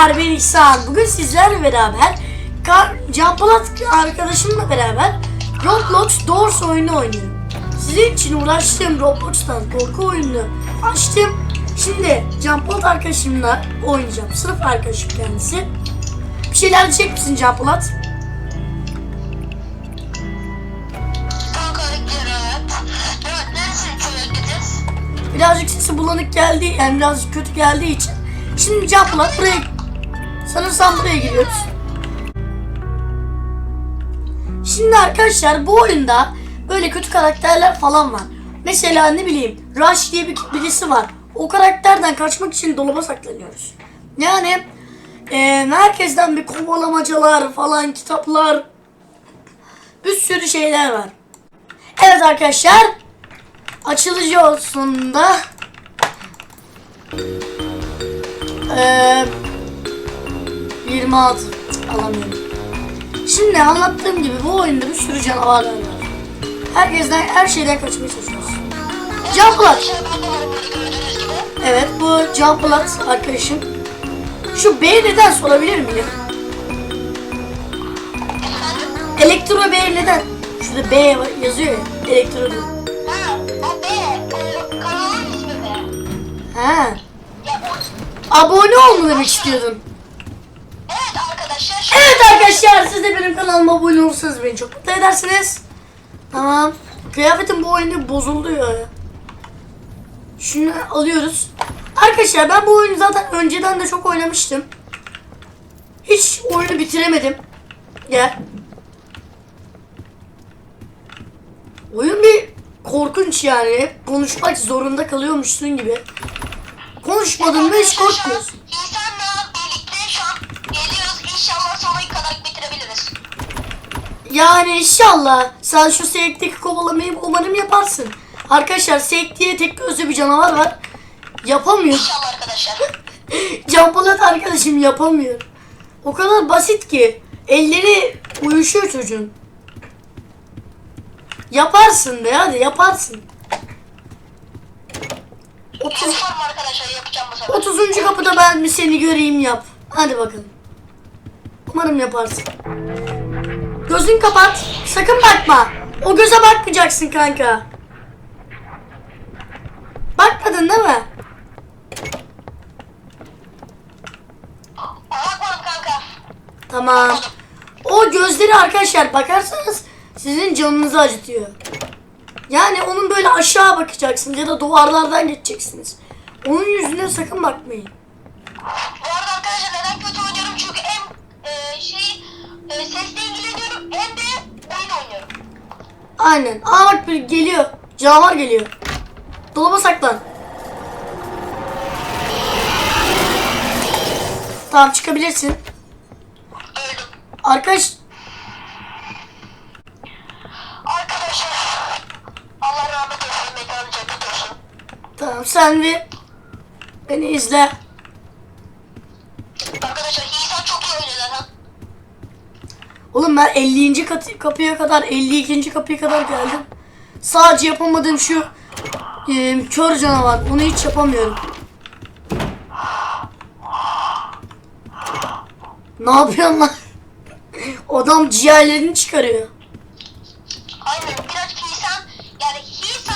Arkadaşlar ben İhsan. Bugün sizlerle beraber Can Polat arkadaşımla beraber Roblox Doors oyunu oynuyorum. Sizin için uğraştığım Roblox'tan korku oyununu açtım. Şimdi Can Polat arkadaşımla oynayacağım. Sınıf arkadaşım kendisi. Bir şeyler diyecek misin Can Polat? Birazcık sesi bulanık geldi, yani birazcık kötü geldiği için. Şimdi Can Polat buraya, sanırsam buraya giriyoruz. Şimdi arkadaşlar bu oyunda böyle kötü karakterler falan var. Mesela ne bileyim Rush diye bir birisi var. O karakterden kaçmak için dolaba saklanıyoruz. Yani eee herkesten bir kovalamacalar falan kitaplar bir sürü şeyler var. Evet arkadaşlar açılıcı olsun da eee 26 Cık, alamıyorum. Şimdi anlattığım gibi bu oyunda bir sürü canavarlar var. Herkesten her şeyden kaçmaya çalışıyoruz. Gibi. Evet bu Can Polat arkadaşım. Şu B neden sorabilir miyim? Elektro B neden? Şurada B yazıyor ya. Elektro. Ha, B. Ha. Abone ol mu demek istiyordun? Arkadaşlar siz de benim kanalıma abone olursanız beni çok mutlu edersiniz. Tamam. Kıyafetim bu oyunda bozuldu ya. Şunu alıyoruz. Arkadaşlar ben bu oyunu zaten önceden de çok oynamıştım. Hiç oyunu bitiremedim. Gel. Oyun bir korkunç yani. Konuşmak zorunda kalıyormuşsun gibi. Konuşmadın mı hiç korkmuyorsun. Birlikte şu an geliyoruz. İnşallah sonuna kadar bitirebiliriz. Yani inşallah sen şu sekteki kovalamayı umarım yaparsın. Arkadaşlar diye tek gözlü bir canavar var. Yapamıyor. İnşallah arkadaşlar. Can Polat arkadaşım yapamıyor. O kadar basit ki. Elleri uyuşuyor çocuğun. Yaparsın be hadi yaparsın. 30, Konform arkadaşlar yapacağım bu sefer. 30. kapıda ben bir seni göreyim yap. Hadi bakalım. Umarım yaparsın. Gözün kapat. Sakın bakma. O göze bakmayacaksın kanka. Bakmadın değil mi? Bakmadım kanka. Tamam. O gözleri arkadaşlar bakarsanız sizin canınızı acıtıyor. Yani onun böyle aşağı bakacaksınız ya da duvarlardan geçeceksiniz. Onun yüzüne sakın bakmayın. Bu arada arkadaşlar neden kötü oynuyorum? Çünkü hem e, şey e, sesle ilgileniyorum hem de oyun oynuyorum. Aynen. Aa bak bir geliyor. Canavar geliyor. Dolaba saklan. Tamam çıkabilirsin. Öldüm. Arkadaş Arkadaşlar Allah rahmet eylesin mekanı cennet olsun. tamam sen bir beni izle. Arkadaşlar İsa çok iyi oynuyor zaten. Oğlum ben 50. kat- kapıya kadar 52. kapıya kadar geldim. Sadece yapamadığım şu e, kör canavar. Onu hiç yapamıyorum. Ne yapıyorsun lan? Adam ciğerlerini çıkarıyor. Aynen birazcık İsa yani İsa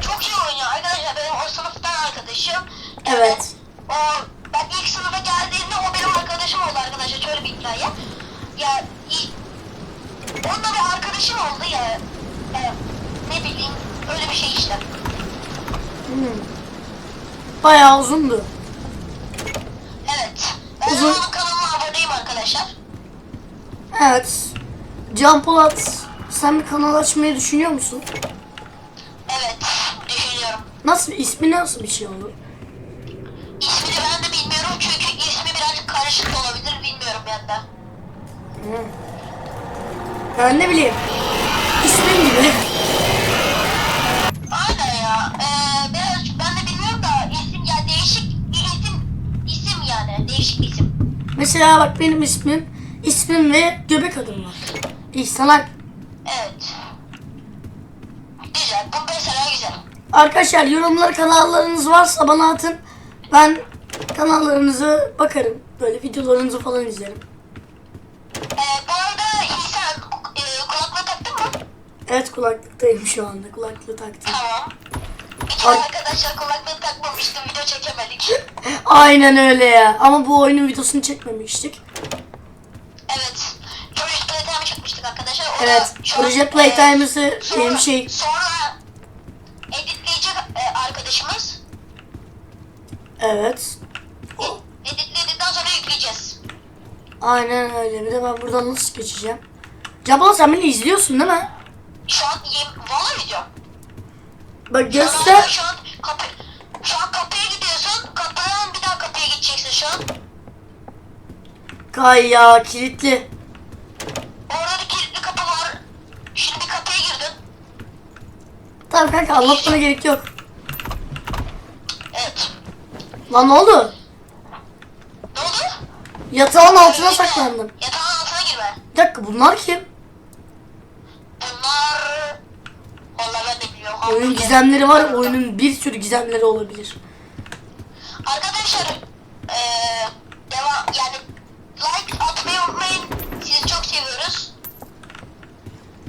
çok iyi oynuyor arkadaşlar benim o sınıftan arkadaşım. Evet. O geldiğimde o benim arkadaşım oldu arkadaşlar şöyle bir hikaye. Ya onunla bir arkadaşım oldu ya. ya ne bileyim öyle bir şey işte. Hmm. Bayağı uzundu. Evet. Ben Uzun- onun kanalına aboneyim arkadaşlar. Evet. Can Polat sen bir kanal açmayı düşünüyor musun? Evet düşünüyorum. Nasıl ismi nasıl bir şey olur? İsmini ben de bilmiyorum çünkü karışık olabilir bilmiyorum ben de. Ben ne bileyim. İsmin gibi. Aynen ya. Ee, birazcık ben de bilmiyorum da isim ya değişik bir isim isim yani değişik bir isim. Mesela bak benim ismim, ismim ve göbek adım var. İhsan Alp. Evet. Güzel. Bu mesela güzel. Arkadaşlar yorumlar kanallarınız varsa bana atın. Ben Kanallarınızı bakarım. Böyle videolarınızı falan izlerim. Ee, bu arada İhsan e, kulaklığı taktın mı? Evet kulaklıktayım şu anda. Kulaklığı taktım. Tamam. Bir Ay. arkadaşlar kulaklığı takmamıştım video çekemedik. Aynen öyle ya. Ama bu oyunun videosunu çekmemiştik. Evet. Project Playtime çıkmıştık arkadaşlar. O da Evet. şu an, Proje e, Playtime'ımızı sonra, benim şey... Sonra editleyici e, arkadaşımız Evet. e, editledikten sonra yükleyeceğiz. Aynen öyle. Bir de ben buradan nasıl geçeceğim? Cabal sen beni izliyorsun değil mi? Şu an yem, valla video. Bak Şu an- göster. Şu an, kapı, şu an kapıya gidiyorsun. Kapıdan bir daha kapıya gideceksin şu an. Kay ya kilitli. Orada kilitli kapı var. Şimdi kapıya girdin. Tamam kanka anlatmana gerek yok. Evet. Lan ne oldu? Yatağın altına Girme. saklandım. Yatağın altına girme. Bir dakika bunlar kim? Bunlar... Vallahi ben de bilmiyorum. Oyun gizemleri var. Oyunun bir sürü gizemleri olabilir. Arkadaşlar eee devam yani like atmayı unutmayın. Sizi çok seviyoruz.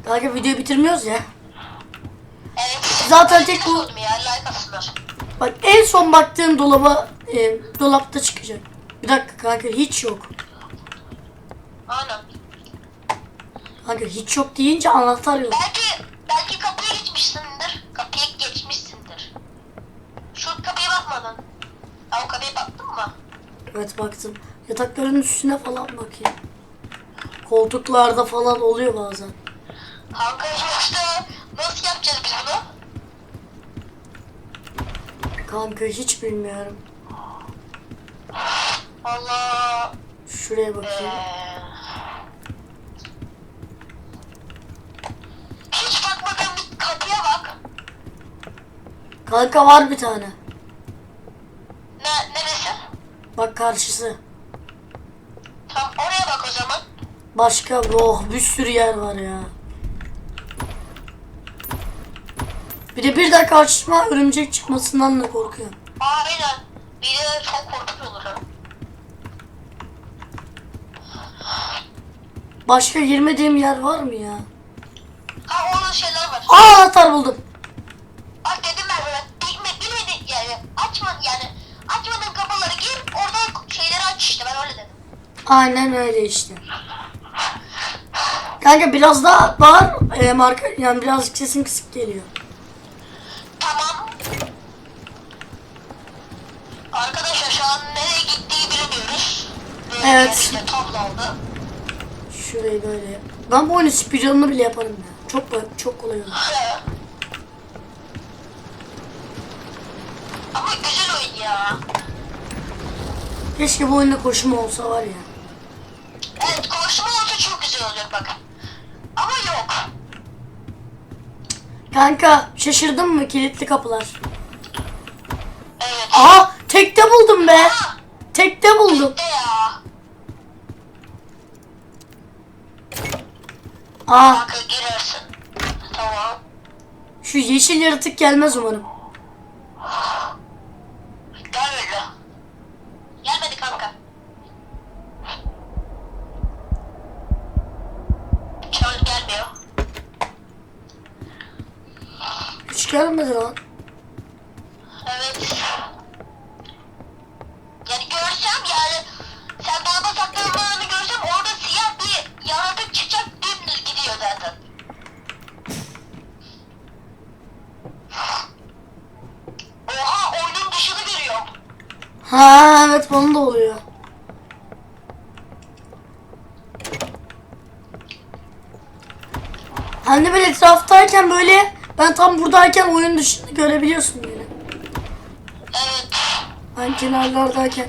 Kanka videoyu bitirmiyoruz ya. Evet. Zaten tek bu- ya like. Bak en son baktığım dolaba e, dolapta çıkacak. Bir dakika kanka hiç yok. Aynen. Kanka hiç yok deyince anahtar yok. Belki belki kapıya geçmişsindir. Kapıya geçmişsindir. Şu kapıya bakmadın. Ha o kapıya baktın mı? Evet baktım. Yatakların üstüne falan bakayım. Koltuklarda falan oluyor bazen. Kanka yoksa nasıl yapacağız biz bunu? Kanka hiç bilmiyorum. Allah. Şuraya bakayım. Eee... Hiç bakmadığın bir kapıya bak. Kanka var bir tane. Ne, neresi? Bak karşısı. Tamam oraya bak o zaman. Başka oh bir sürü yer var ya. Bir de birden karşıma örümcek çıkmasından da korkuyorum. Aynen. Bir de çok korkunç olur. ha. Başka girmediğim yer var mı ya? Ha orada şeyler var. Aa anahtar buldum. Bak dedim ben böyle bilme, bilmedi yani açma yani açmadığın kapıları gir oradan şeyleri aç işte ben öyle dedim. Aynen öyle işte. Kanka biraz daha bağır. E, marka, yani birazcık sesin kısık geliyor. Tamam. Arkadaşlar şu an nereye gittiği bilmiyoruz. Böyle Evet. işte tam oldu. Şurayı böyle. Ben bu oyunu speedrun'unu bile yaparım ya. Çok çok kolay olur. Ama güzel oyun ya. Keşke bu oyunda koşma olsa var ya. Evet konuşma olsa çok güzel olacak bak. Ama yok. Kanka şaşırdın mı kilitli kapılar? Evet. Aha tekte buldum be. Aa, Tekte buldum. de ya. Aa Kanka girersin. Tamam. şu yeşil yaratık gelmez umarım. Gel böyle. Gelmedi kanka. An gelmiyor. Hiç gelmedi lan. Ha evet bana da oluyor. Hani böyle etraftayken böyle ben tam buradayken oyun dışında görebiliyorsun beni. Evet. Ben kenarlardayken.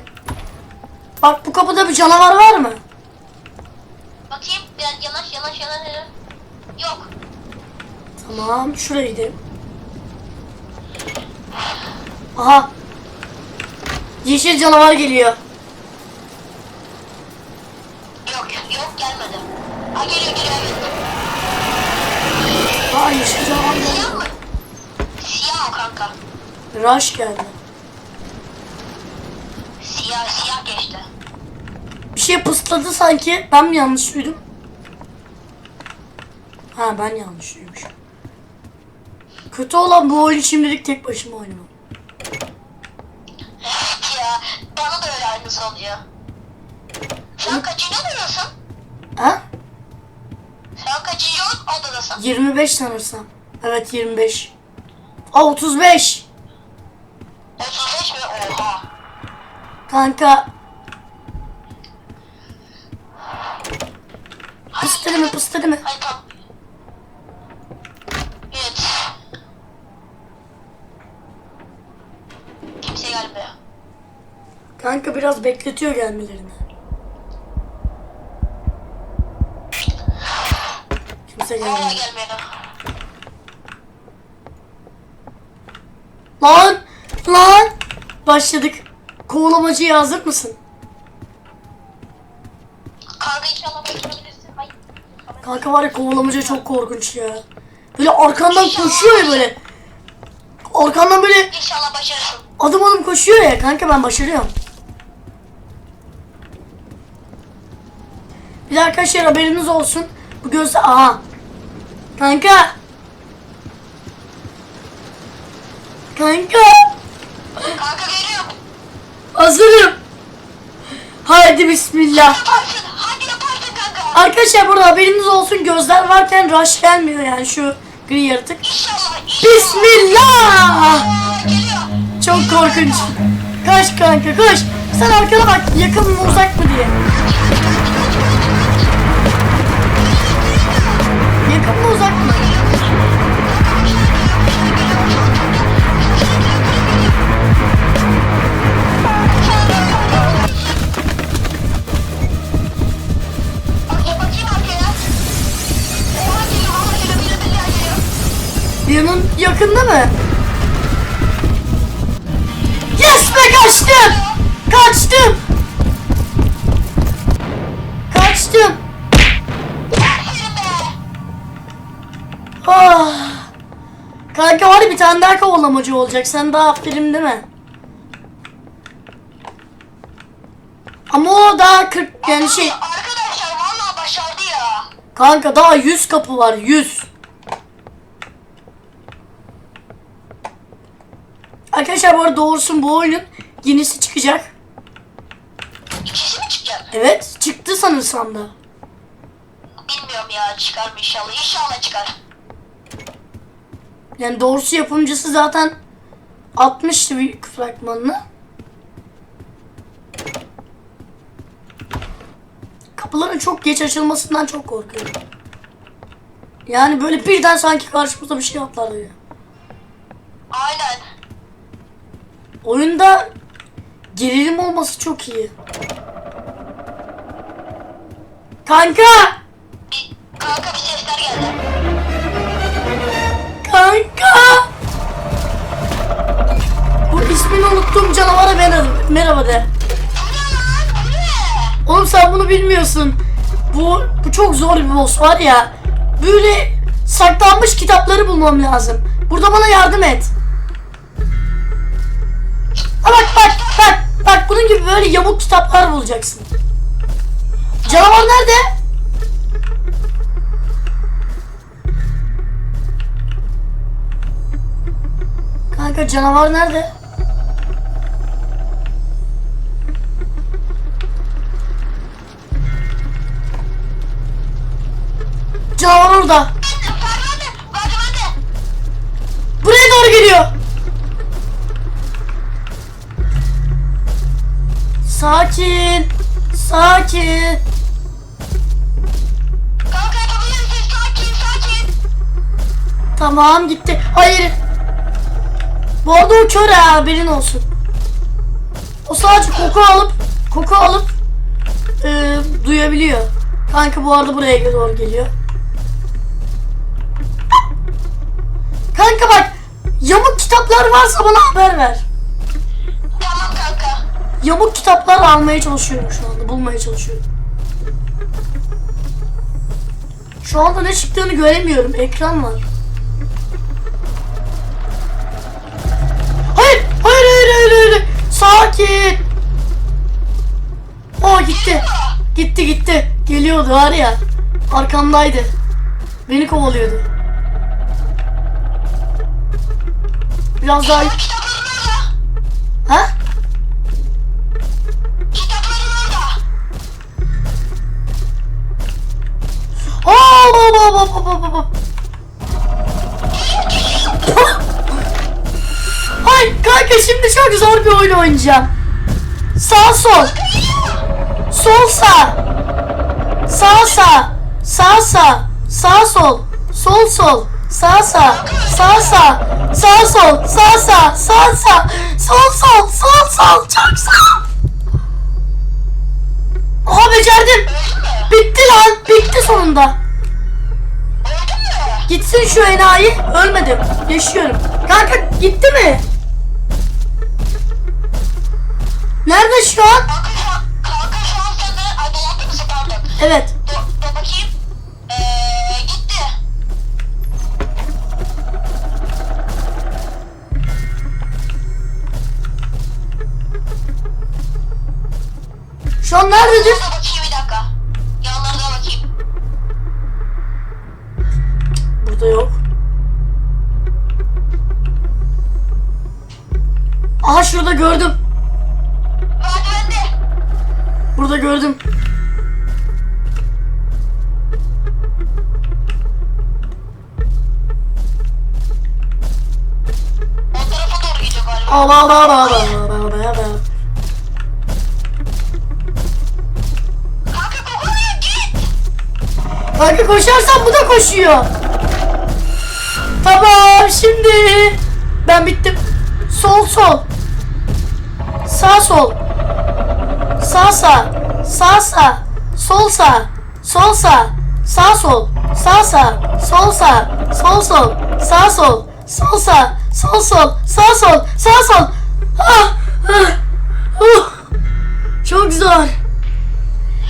Bak bu kapıda bir canavar var mı? Bakayım biraz yanaş yanaş yanaş. yanaş. Yok. Tamam şuraya gidelim. Aha. Yeşil canavar geliyor. Yok yok gelmedi. Ha geliyor geliyor evet. Aa yeşil canavar geldi. Siyah mı? Siyah o kanka. Rush geldi. Siyah Ya siyah geçti. Bir şey pısladı sanki. Ben mi yanlış duydum? Ha ben yanlış duymuşum. Kötü olan bu oyunu şimdilik tek başıma oynamam. Bana da öyle aynısı oluyor. Sen kaçıncı odadasın? Ha? Sen kaçıncı odadasın? 25 sanırsam. Evet 25. Aa 35. 35 mi? Oha. Kanka. Pıstırı mı pıstırı mı? Hayır tamam. Evet. Kimse gelmiyor. Kanka biraz bekletiyor gelmelerini. Kimse gelmiyor. Lan! Lan! Başladık. Kovalamacıya hazır mısın? Kanka inşallah. Hayır. Kanka var ya kovalamacı çok korkunç ya. Böyle arkandan koşuyor ya böyle. Arkandan böyle İnşallah başarırsın. adım adım koşuyor ya. Kanka ben başarıyorum. Bir de arkadaşlar haberiniz olsun. Bu gözle... Aha. Kanka. Kanka. Kanka geliyorum. Hazırım. Haydi bismillah. Yaparsın. Hadi yaparsın kanka. Arkadaşlar burada haberiniz olsun gözler varken rush gelmiyor yani şu gri yaratık. İnşallah. İnşallah. Bismillah. Aa, geliyor. Çok korkunç. Kaç kanka koş. Sen arkana bak yakın mı uzak mı diye. Yakında mı? Yes be kaçtım. Kaçtım. Kaçtım. Ah. Kanka var ya bir tane daha kovalamacı olacak. Sen daha aferin değil mi? Ama o daha 40 yani şey Arkadaşlar vallahi başardı ya. kanka daha 100 kapı var 100. Arkadaşlar bu arada doğrusu bu oyunun yenisi çıkacak. İkisi mi çıkacak? Evet çıktı sanırsam da. Bilmiyorum ya çıkar mı inşallah. İnşallah çıkar. Yani doğrusu yapımcısı zaten atmıştı bir fragmanını. Kapıların çok geç açılmasından çok korkuyorum. Yani böyle birden sanki karşımıza bir şey atlardı ya. Aynen. Oyunda gerilim olması çok iyi. Kanka! Kanka bir sesler geldi. Kanka! Bu ismini unuttuğum canavara merhaba, merhaba de. Oğlum sen bunu bilmiyorsun. Bu, bu çok zor bir boss var ya. Böyle saklanmış kitapları bulmam lazım. Burada bana yardım et. Böyle yamuk kitaplar bulacaksın. Canavar nerede? Kanka canavar nerede? Canavar orada. Buraya doğru geliyor. Sakin. Sakin. Kanka yapabilirsin. Sakin sakin. Tamam gitti. Hayır. Bu arada o kör ha haberin olsun. O sadece koku alıp koku alıp e, duyabiliyor. Kanka bu arada buraya doğru geliyor. Kanka bak yamuk kitaplar varsa bana haber ver. Yamuk kitaplar almaya çalışıyorum şu anda. Bulmaya çalışıyorum. Şu anda ne çıktığını göremiyorum. Ekran var. Hayır! Hayır hayır hayır hayır! Sakin! Oo gitti. Gitti gitti. Geliyordu var ya. Arkamdaydı. Beni kovalıyordu. Biraz daha... Ha? Çok zor bir oyun oynayacağım. Sağ sol. Sol sağ. Sağ sağ. Sağ sağ. Sağ sol. Sol sol. Sağ sağ. Sağ sağ. Sağ sol. Sağ sağ. Sağ sağ. Sol sol. Sol sol. Çok sağ. Aha becerdim. Bitti lan. Bitti sonunda. Gitsin şu enayi. Ölmedim. Yaşıyorum. Kanka gitti mi? Nerede şu an? Kanka şu an, kanka şu an sen de... Ay dolapta mısın pardon? Evet. Dur, dur bakayım. Eee gitti. Şu an nerededir? Kanka koşarsan bu da koşuyor. Tamam şimdi ben bittim. Sol sol. Sağ sol. Sağ sağ. Sağ sağ. Sol sağ. Sol sağ. Sağ sol. Sağ sağ. Sol sağ. Sol sol. Sağ sol. Sol sağ. Sol sol. Sağ sol. Sağ sol. Ah, ah, uh. Çok zor.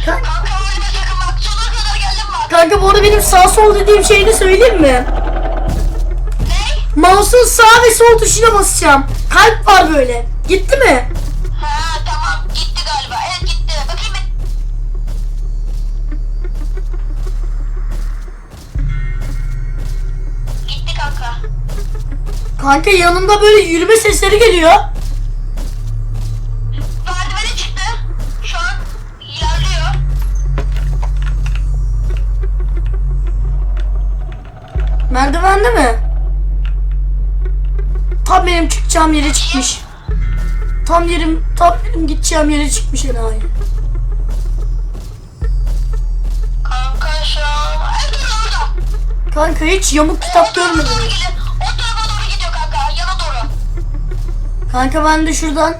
Kanka Kanka bu arada benim sağ sol dediğim şeyi de söyleyeyim mi? Mouse'un sağ ve sol tuşuna basacağım. Kalp var böyle. Gitti mi? Ha tamam gitti galiba. Evet gitti. Bakayım bir. Gitti kanka. Kanka yanında böyle yürüme sesleri geliyor. Merdivende mi? Tam benim çıkacağım yere çıkmış. Tam yerim, tam benim gideceğim yere çıkmış enayi. Kanka şu an... Orada. Kanka hiç yamuk kitap görmedim. doğru gidiyor. O tarafa doğru gidiyor kanka. Yana doğru. Kanka ben de şuradan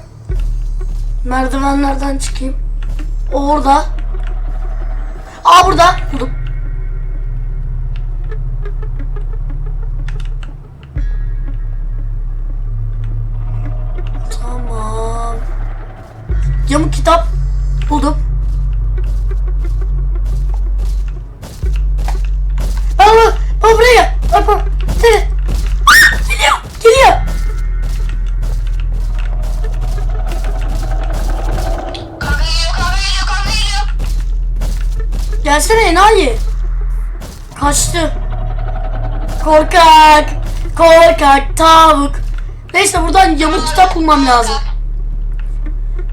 merdivenlerden çıkayım. O orada. Aa burada. Buldum. Buldum. Baba, baba buraya bak. Seni. Ah, Geliyor, geliyor. Kanka geliyor, kanka geliyor, kanka geliyor. Gelsene enayi. Kaçtı. Korkak. Korkak tavuk. Neyse buradan yamuk kitap bulmam lazım.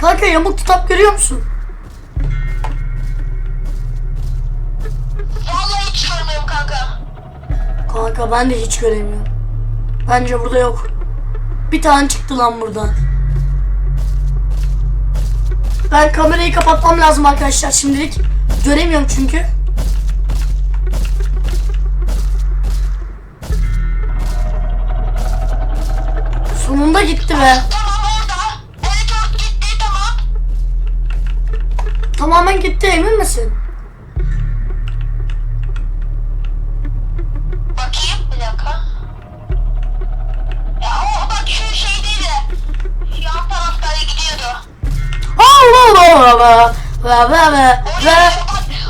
Kanka yamuk kitap görüyor musun? Kanka ben de hiç göremiyorum. Bence burada yok. Bir tane çıktı lan buradan. Ben kamerayı kapatmam lazım arkadaşlar şimdilik. Göremiyorum çünkü. Sonunda gitti be. Tamamen gitti emin misin?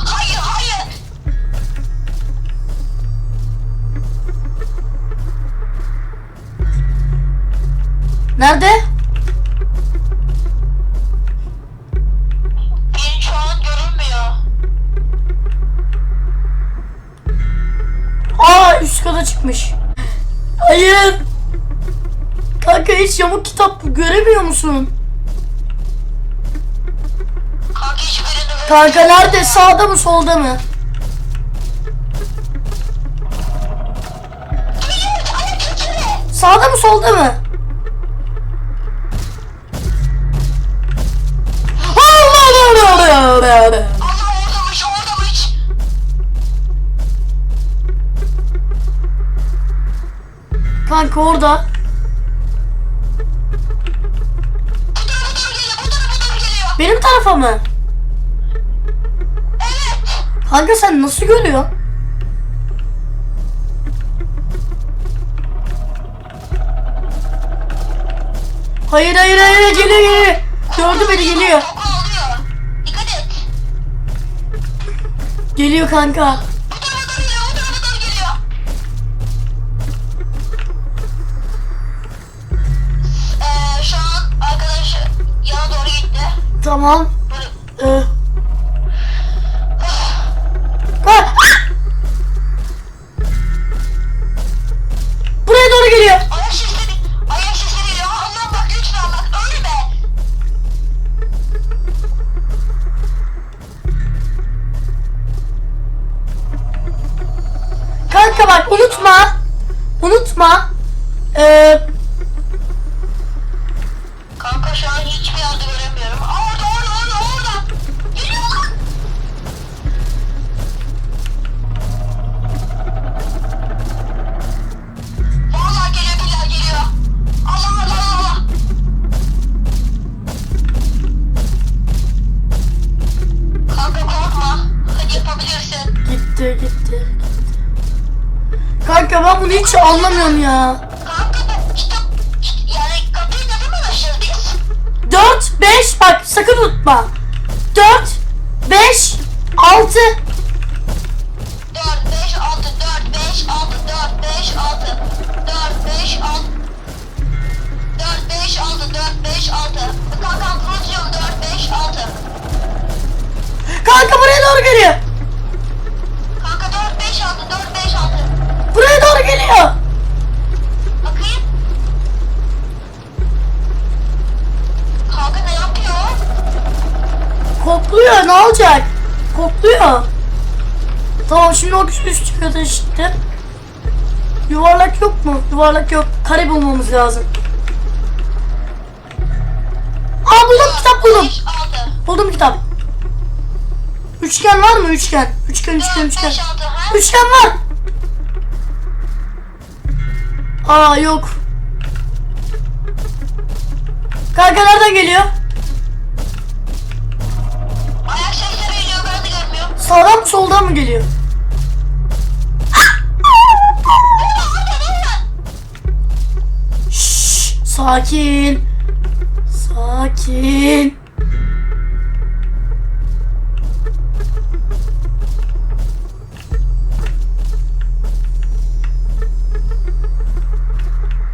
Hayır hayır. Nerede? Beni şu an görünmüyor. Aa üst kata çıkmış. Hayır. Kanka hiç yamuk kitap göremiyor musun? Kanka nerede? Sağda mı solda mı? Sağda mı solda mı? Allah. Kanka orada. Doğru geliyor, bu tarafa doğru geliyor. Benim tarafa mı? Kanka sen nasıl görüyorsun? Hayır hayır hayır geliyor geliyor. Gördü beni geliyor. Geliyor kanka. Bu gitti. Kanka ben bunu hiç anlamıyorum ya. Kanka bu kitap yani kapıyı ne zaman açacağız biz? 4, 5 bak sakın unutma. 4, 5, 6. 4, 5, 6, 4, 5, 6, 4, 5, 6, 4, 5, 6, 4, 5, 6, 4, 5, 6. Kanka unutuyorum 4, 5, 6. Kanka buraya doğru geliyor. Kanka 4, 5, 6, 4, 5, 6. Buraya doğru geliyor. Bakayım. Kanka ne yapıyor? Kokluyor ne olacak? Kokluyor. Tamam şimdi o üst kata işte. Yuvarlak yok mu? Yuvarlak yok. Kare bulmamız lazım. Aa buldum kitap buldum. 5, 6. Buldum kitap. Üçgen var mı? Üçgen. Üçgen, üçgen, 4, üçgen. 5, 6. Ha? Üçgen var. Aa yok. Kanka nereden geliyor? Ayak sesleri geliyor ben de görmüyorum. Sağdan mı soldan mı geliyor? Şşş, sakin. Sakin.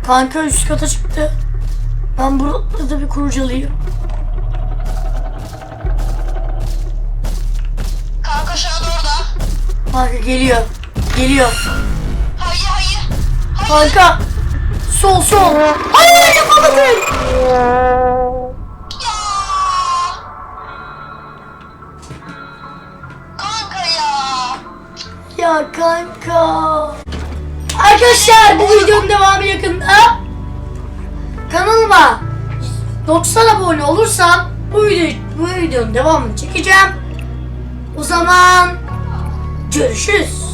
Kanka üst kata çıktı. Ben burada da bir kurcalayayım. Kanka an orada. Kanka geliyor. Geliyor. Hayır hayır. Hayır. Kanka. Sol sol. Hayır yapamadım. Ya. Kanka ya. Ya kanka. Arkadaşlar bu videonun devamı yakında. Kanalıma 90 abone olursam bu video bu videonun devamını çekeceğim. O zaman görüşürüz.